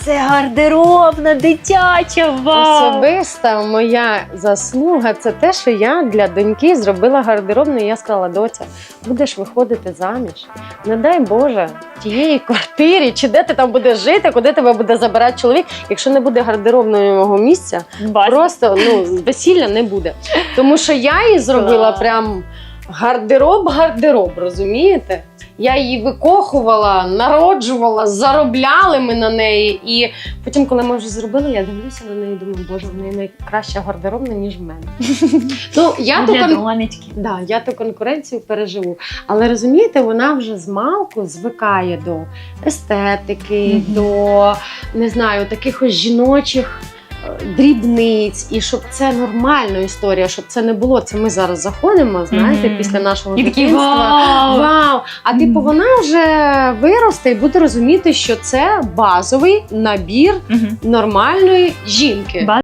Це гардеробна, дитяча, вау! Особиста моя заслуга це те, що я для доньки зробила гардеробну. І я сказала, доця, будеш виходити заміж. Не дай Боже, в тієї квартирі, чи де ти там будеш жити, куди тебе буде забирати чоловік. Якщо не буде гардеробного місця, Бачиш? просто ну весілля не буде. Тому що я її зробила Клас. Прям гардероб-гардероб, розумієте? Я її викохувала, народжувала, заробляли ми на неї. І потім, коли ми вже зробили, я дивлюся на неї і думаю, боже, в неї найкраща гардеробна, ніж в мене. Ну, я ту кон- Да, я ту конкуренцію переживу. Але розумієте, вона вже з малку звикає до естетики, до не знаю, таких ось жіночих дрібниць, і щоб це нормальна історія, щоб це не було. Це ми зараз заходимо, знаєте, Мгм. після нашого І дитинства. вау! Вау! А типу, вона вже виросте і буде розуміти, що це базовий набір Мгм. нормальної жінки.